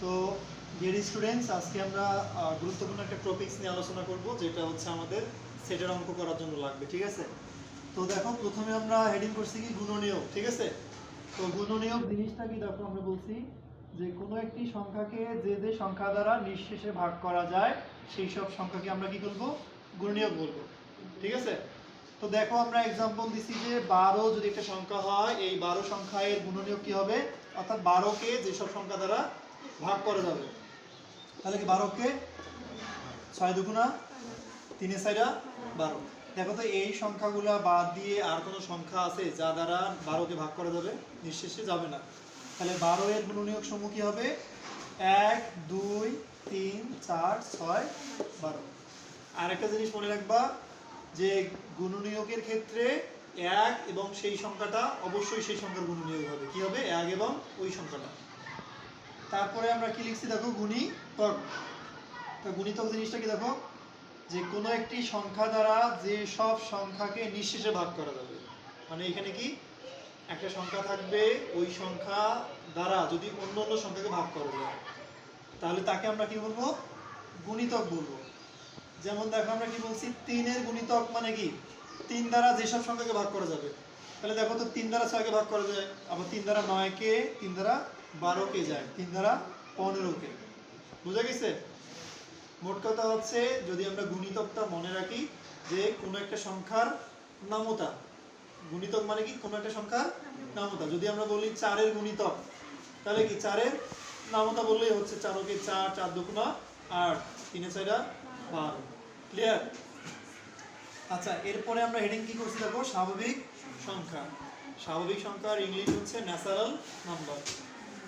তো dear students আজকে আমরা গুরুত্বপূর্ণ একটা টপিকস নিয়ে আলোচনা করব, যেটা হচ্ছে আমাদের সেটের অঙ্ক করার জন্য লাগবে, ঠিক আছে? তো দেখো, প্রথমে আমরা হেডিং করছি কি? গুণনীয়ক, ঠিক আছে? তো গুণনীয়ক জিনিসটা কি? দেখো, আমরা বলছি যে কোনো একটি সংখ্যাকে যে যে সংখ্যা দ্বারা নিঃশেষে ভাগ করা যায়, সেই সব সংখ্যাকে আমরা কি বলব? গুণনীয়ক বলব, ঠিক আছে? তো দেখো, আমরা এক্সাম্পল দিছি যে বারো যদি একটা সংখ্যা হয়, এই বারো সংখ্যা এর গুণনীয়ক কি হবে? অর্থাৎ বারোকে যেসব সংখ্যা দ্বারা ভাগ করা যাবে। তাহলে কি বারোকে ছয় দুগুণা তিনে ছয়টা বারো। দেখো তো এই সংখ্যাগুলা বাদ দিয়ে আর কোনো সংখ্যা আছে যা দ্বারা বারোকে ভাগ করা যাবে? নিঃশেষে যাবে না। তাহলে বারো এর গুণনীয়ক সমূহ কি হবে? এক, দুই, তিন, চার, ছয়, বারো। আর একটা জিনিস মনে রাখবা যে গুণনীয়কের ক্ষেত্রে এক এবং সেই সংখ্যাটা অবশ্যই সেই সংখ্যার গুণনীয়ক হবে। কি হবে? এক এবং ওই সংখ্যাটা। তারপরে আমরা কি লিখছি? দেখো গুণিতক তো গুণিতক জিনিসটা কি দেখো? যে কোনো একটি সংখ্যা দ্বারা যে সব সংখ্যাকে নিঃশেষে ভাগ করা যাবে। মানে এখানে কি? একটা সংখ্যা থাকবে ওই সংখ্যা দ্বারা যদি অন্য অন্য সংখ্যাকে ভাগ করা যায়। তাহলে তাকে আমরা কি বলব? গুণিতক বলব। যেমন দেখো আমরা কি বলছি? তিনের গুণিতক মানে কি? তিন দ্বারা যেসব সংখ্যাকে ভাগ করা যাবে। তাহলে দেখো তো তিন দ্বারা ছয়কে ভাগ করা যায়। আবার তিন দ্বারা নয়কে তিন দ্বারা বারোকে যায়, তিন দ্বারা পনেরোকে বুঝা গেছে? মোট কথা হচ্ছে, যদি আমরা গুণিতকটা মনে রাখি, যে কোনো একটা সংখ্যার নামতা। গুণিতক মানে কি? কোনো একটা সংখ্যার নামতা। যদি আমরা বলি চারের গুণিতক, তাহলে কি চারের নামতা বললেই হচ্ছে চারকে চার চার দুগুণা আট, তিনে ছয়টা বারো। ক্লিয়ার আচ্ছা এরপরে আমরা হেডিং কি করছি দেখো? স্বাভাবিক সংখ্যা। স্বাভাবিক সংখ্যার ইংলিশ হচ্ছে ন্যাচারাল নাম্বার।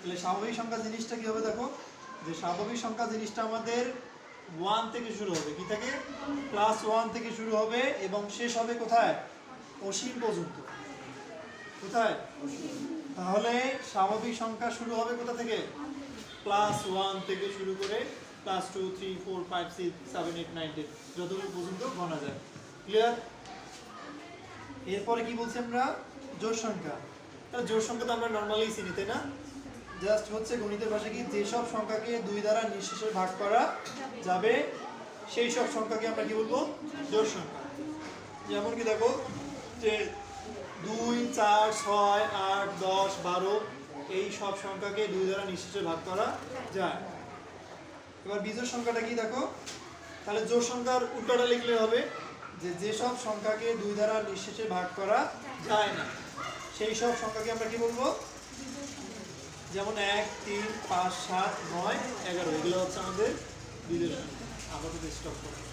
তাহলে স্বাভাবিক সংখ্যা জিনিসটা কি হবে দেখো? যে স্বাভাবিক সংখ্যা জিনিসটা আমাদের ওয়ান থেকে শুরু হবে। কি থেকে? ক্লাস ওয়ান থেকে শুরু হবে এবং শেষ হবে কোথায়? অসীম পর্যন্ত। কোথায়? তাহলে স্বাভাবিক সংখ্যা শুরু হবে কোথা থেকে? প্লাস ওয়ান থেকে শুরু করে plus two three four five six seven eight nine ten যতদূর পর্যন্ত গণা যায়। ক্লিয়ার এরপরে কি বলছি আমরা? জোর সংখ্যা। জোর সংখ্যা তো আমরা নর্মালি চিনি, তাই না? জাস্ট হচ্ছে গণিতের ভাষা কি যেসব সংখ্যাকে দুই দ্বারা নিঃশেষে ভাগ করা যাবে সেই সব সংখ্যাকে আমরা কি বলব? জোর সংখ্যা। যেমন কি দেখো, যে দুই, চার, ছয়, আট, দশ, বারো, এই সব সংখ্যাকে দুই দ্বারা নিঃশেষে ভাগ করা যায়। এবার বিজোড় সংখ্যাটা কি দেখো? তাহলে জোড় সংখ্যার উল্টোটা লিখলে হবে যে যেসব সংখ্যাকে দুই দ্বারা নিঃশেষে ভাগ করা যায় না সেই সব সংখ্যাকে আমরা কি বলব? যেমন এক তিন পাঁচ সাত নয় এগারো এগুলো হচ্ছে আমাদের বিদেশ আমাদের স্টক করা